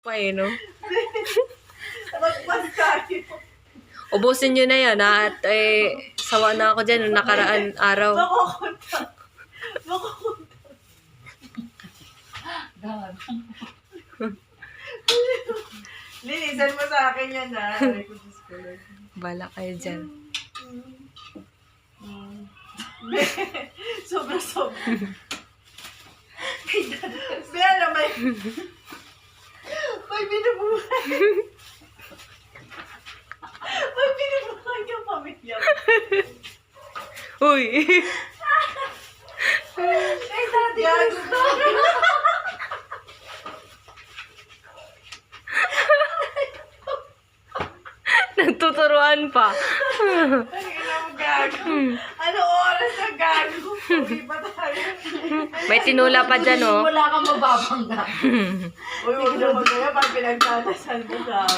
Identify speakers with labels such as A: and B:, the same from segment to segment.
A: Pa eh, no?
B: Magpas tayo.
A: Ubusin nyo na yan, ha? At eh, sawa na ako dyan nung nakaraan araw.
B: Makukunta. Makukunta. Linisan mo sa akin yan ha. Aray ko, Diyos ko.
A: Bala kayo dyan.
B: sobra sobra. Be, alam may... May binubuhay. May binubuhay kang pamilya.
A: Uy!
B: Ay, dati. Gago.
A: Nagtuturuan pa.
B: Mo gago. Ano oras na gago? Uwi pa tayo.
A: May tinula pa dyan, oh.
C: Wala kang mababangga.
B: Uy, huwag na magkaya pag pinagtatasal mo gago.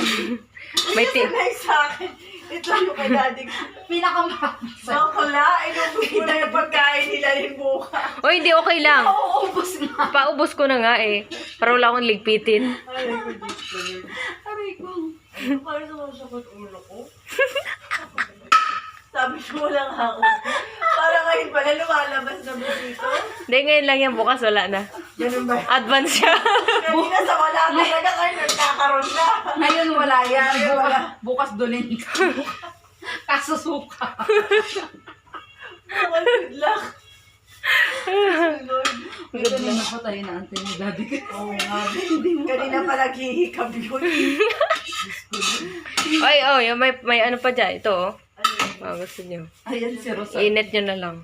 A: May ti-
B: sa akin. Ito yung kay daddy ko.
C: Pinakamabasa.
B: Bakla, inubos mo na yung pagkain nila rin buka.
A: Uy, hindi okay lang.
C: Oo, ubos na.
A: Paubos ko na nga eh. Para wala akong ligpitin.
B: Ay, ko. Lord.
C: Aray ko.
B: Ano kaya sumasakot ulo ko? Sabi ko lang ako. Para ngayon pala lumalabas na ba dito?
A: Hindi, ngayon lang yan. Bukas wala na.
B: Ganun ba?
A: Advance siya.
B: Kanina sa wala talaga kayo nagkakaroon na.
C: Ngayon wala yan.
B: Ngayon wala.
C: Bukas, dulin ka. Kasusuka.
B: Oh, good luck. Lord.
C: Ito na napatay na ante ni daddy ko.
B: Oo nga. Kanina pa naghihikab yun.
A: Ay, oh, yung may, may ano pa dyan. Ito, oh.
B: Ano yun?
A: Oh, gusto nyo.
C: Ayan si Rosa.
A: Init nyo na lang.